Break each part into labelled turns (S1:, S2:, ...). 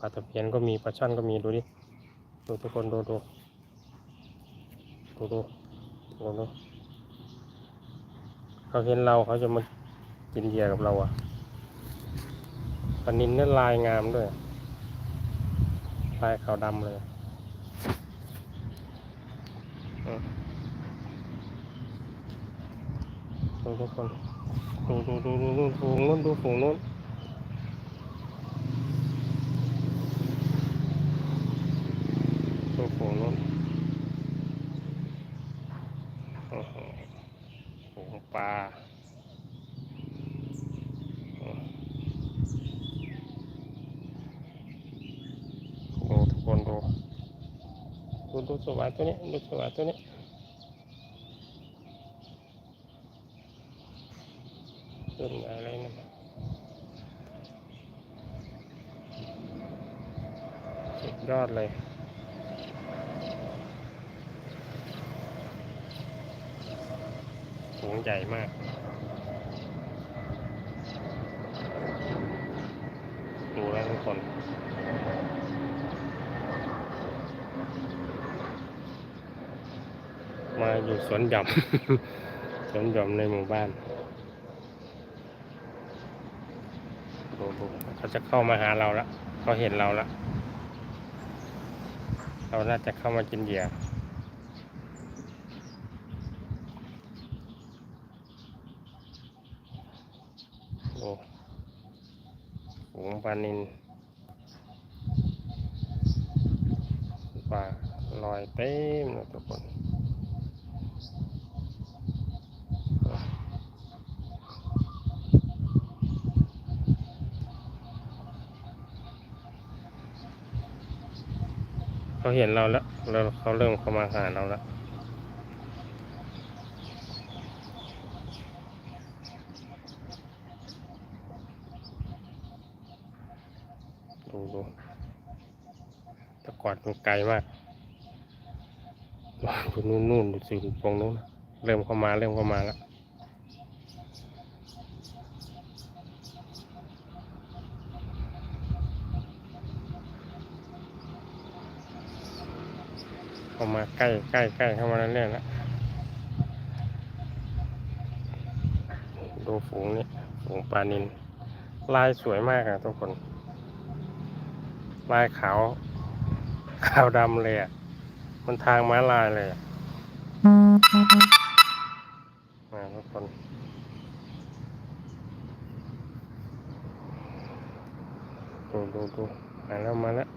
S1: ปลาตะเพียนก็มีปลาช่อนก็มีดูดิดูทุกคนดูดูดูดูดูดูเขาเห็นเราเขาจะมากินเหยื่อกับเราอะปลานินนี่ลายงามด้วยลายขาวดำเลยดูทุกคนดูดูดูดูดูฝูงนู้นดูฝูงนู้นดูฝูงนู้นโอ้โห ฝูงปลาอืมดูทุกคนดูดูดูสวายตัวนี้ดูสวายตัวนี้ขึ้นอะไรนะสุดยอดเลย สูงใหญ่มาก ดูแล้วทุกคน มาอยู่สวนหย่อม สวนหย่อมในหมู่บ้านดูดูเขาจะเข้ามาหาเราแล้วเขาเห็นเราแล้วเราน่าจะเข้ามากินเหยื่อโอ้ ฝูงปลานินปลาลอยเต็มเลยทุกคนเขาเห็นเราแล้วเราเขาเริ่มเข้ามาหาเราแล้ว ดูดูต่ก่อนมันไกลมากดูนู่นนู่นดูสิตรงนู้นเริ่มเข้ามาเริ่มเข้ามาแล้วเข้ามาใกล้ใกล้ใกล้เข้ามาเรื่อยๆแล้วดูฝูงนี้ฝูงปลานินลายสวยมากอะทุกคน ลายขาวขาวดำเลยอะมันทางม้าลายเลยอะมาทุกคนดูดูดูมาแล้วมาแล้ว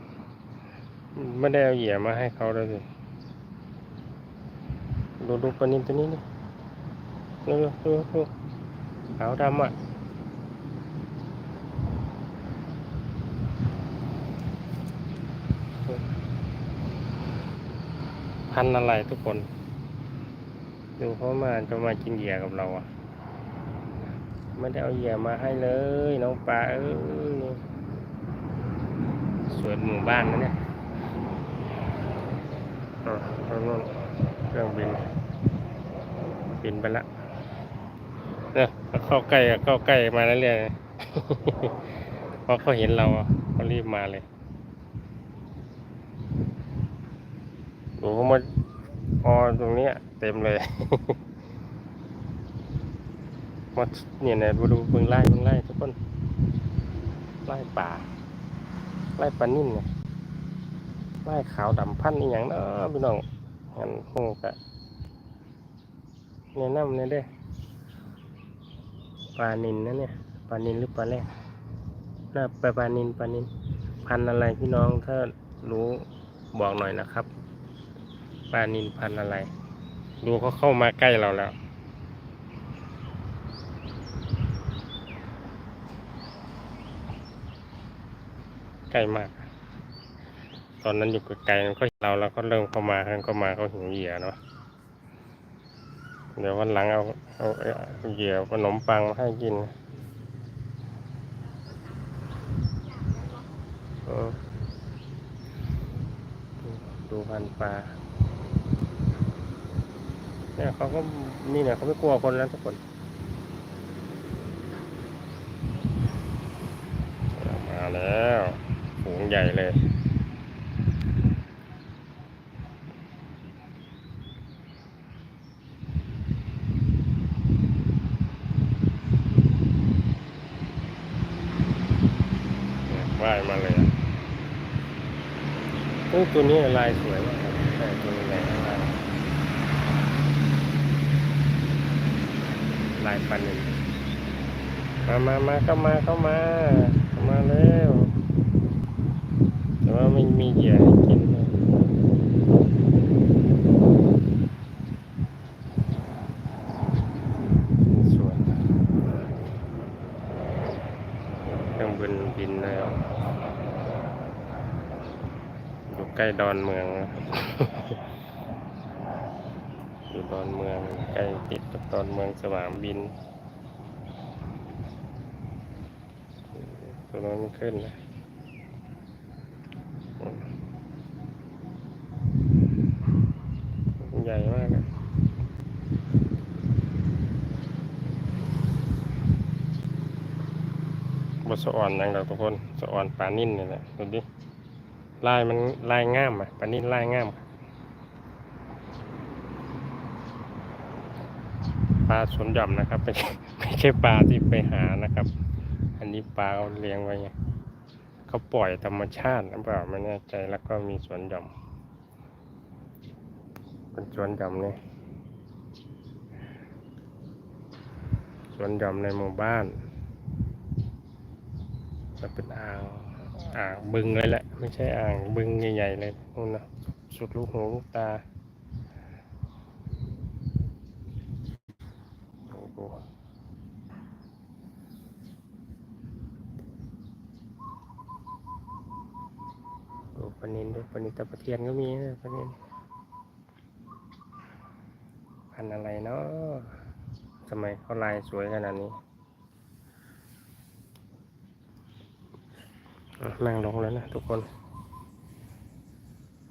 S1: ไม่ได้เอาเหยื่อมาให้เขาเลยสิดูดูปนินตัวนี้นี่ดูดูดูขาวดำอะ พันอะไรทุกคน ดูเขามาจะมากินเหยื่อกับเราอะ ไม่ได้เอาเหยื่อมาให้เลย น้องปลาเอ้ยสวนหมู่บ้านนะเนี่ยอ่าเอเครื่องบิน บินไปละเนี่ยเข้าใกล้เข้าใกล้มาเรื่อยๆเพราะเขาเห็นเราเขารีบมาเลย ดูเขามาพอตรงเนี้ย เต็มเลยมาเนี่ยเนี่ยดูเบิ่งไล่เบิ่งไล่ทุกคนไล่ป่าไล่ปลานิ่นเนี่ยไม้ขาวดำพันธุ์อีหยังเนาะพี่น้องหันหูกะแนะนำเนี่ยเด้ปลานินนะเนี่ยปลานินหรือปลาแรกน่าปลาปลานินปลานินพันอะไรพี่น้องถ้ารู้บอกหน่อยนะครับ ปลานินพันอะไร ดูเขาเข้ามาใกล้เราแล้ว ใกล้มาก ตอนนั้นอยู่ไกลๆมันก็เห็นเราแล้วก็เริ่มเข้ามาเข้ามาเขาหิวเหยื่อเนาะเดี๋ยววันหลังเอาเอาเหยื่อขนมปังมาให้กินดูพันปลา เนี่ยเขาก็นี่เนี่ยเขาไม่กลัวคนแล้วทุกคนมาแล้วฝูงใหญ่เลยเนี่ยว่ายมาเลยอะเอ้ยตัวนี้ลายสวยมากครับแต่ตัวนี้แหละลาย ลายปันนินมามามาเข้ามาเข้ามาเข้ามาเร็วแต่ว่าไม่มีเหยื่อให้กินเลยสวยเครื่องบินบินแล้วอยู่ใกล้ดอนเมืองครับ อยู่ดอนเมืองใกล้ติดกับดอนเมืองสนามบินตัวนั้นมันขึ้นนะใหญ่มากนะบสอ่อนย่างเราทุกคนสอ่อนปลานิ่นนี่แหละดูดิลายมันลายง่ามอะปลานิ่นลายง่าม ปลาสวนหย่อมนะครับไม่ใช่ไม่ใช่ปลาที่ไปหานะครับ อันนี้ปลาเขาเลี้ยงไว้ไงเขาปล่อยธรรมชาติหรือเปล่าไม่แน่ใจแล้วก็มีสวนหย่อมเป็นสวนหย่อมเนี่ยสวนหย่อมในหมู่บ้านจะเป็นอ่างอ่างบึงเลยแหละ ไม่ใช่อ่างบึงใหญ่ๆเลยนู่นนะสุดลูกหูลูกตาโอ้โห ปนินดูปนินตะปะเทียนก็มีนะปนินพันอะไรเนาะทำไมเขาลายสวยขนาดนี้นั่งลงแล้วนะทุกคน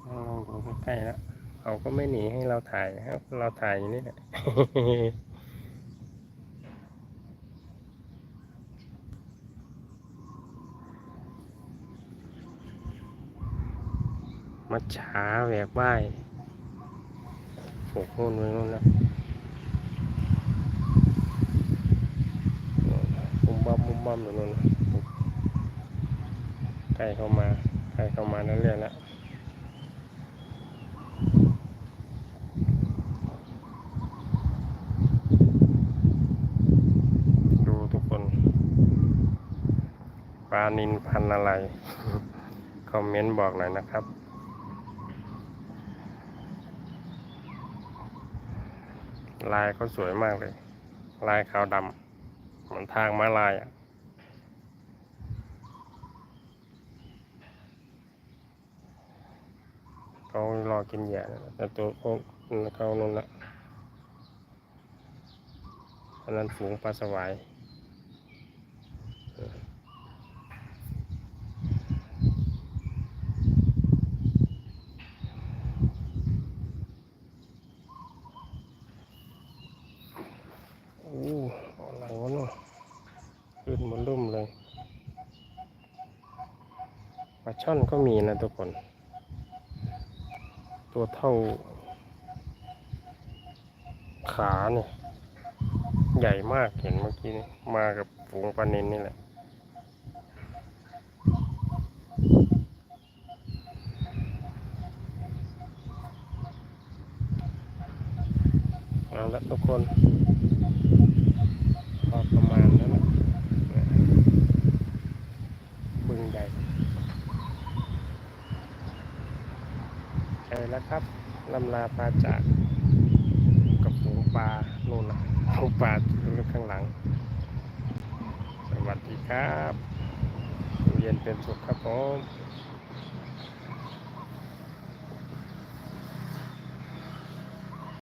S1: นั่งลงใกล้แล้วเขาก็ไม่หนีให้เราถ่ายครับ เราถ่ายอยู่นี่แหละ มัดช้าแหวกว่ายโอ้โนู่นไว้นู่นแล้วมุมบัมมุมบัมอยู่นู่นใกล้เข้ามาใกล้เข้ามาเรื่อยๆแล้วดูทุกคนปลานินพันอะไร คอมเมนต์บอกหน่อยนะครับ ลายเขาสวยมากเลย ลายขาวดำเหมือนทางม้าลายอะเขารอกินหญ้าแต่ตัวเขาเขานุ่นละอันนั้นฝูงปลาสวายโอ้อะไรวะเนาะขึ้นบนลุ่มเลยปลา ช่อนก็มีนะทุกคน ตัวเท่า ขาเนี่ย ใหญ่มากเห็นเมื่อกี้นี่มากับฝูงปลาเนินนี่แหละเอาละทุกคนพอประมาณนั้นนะบึงใหญ่ ใช่แล้วครับลำลาปลาจากกับฝูงปลาโน่นนะฝูงปลาอยู่ข้างหลัง สวัสดีครับดูเย็นเป็นสุขครับผม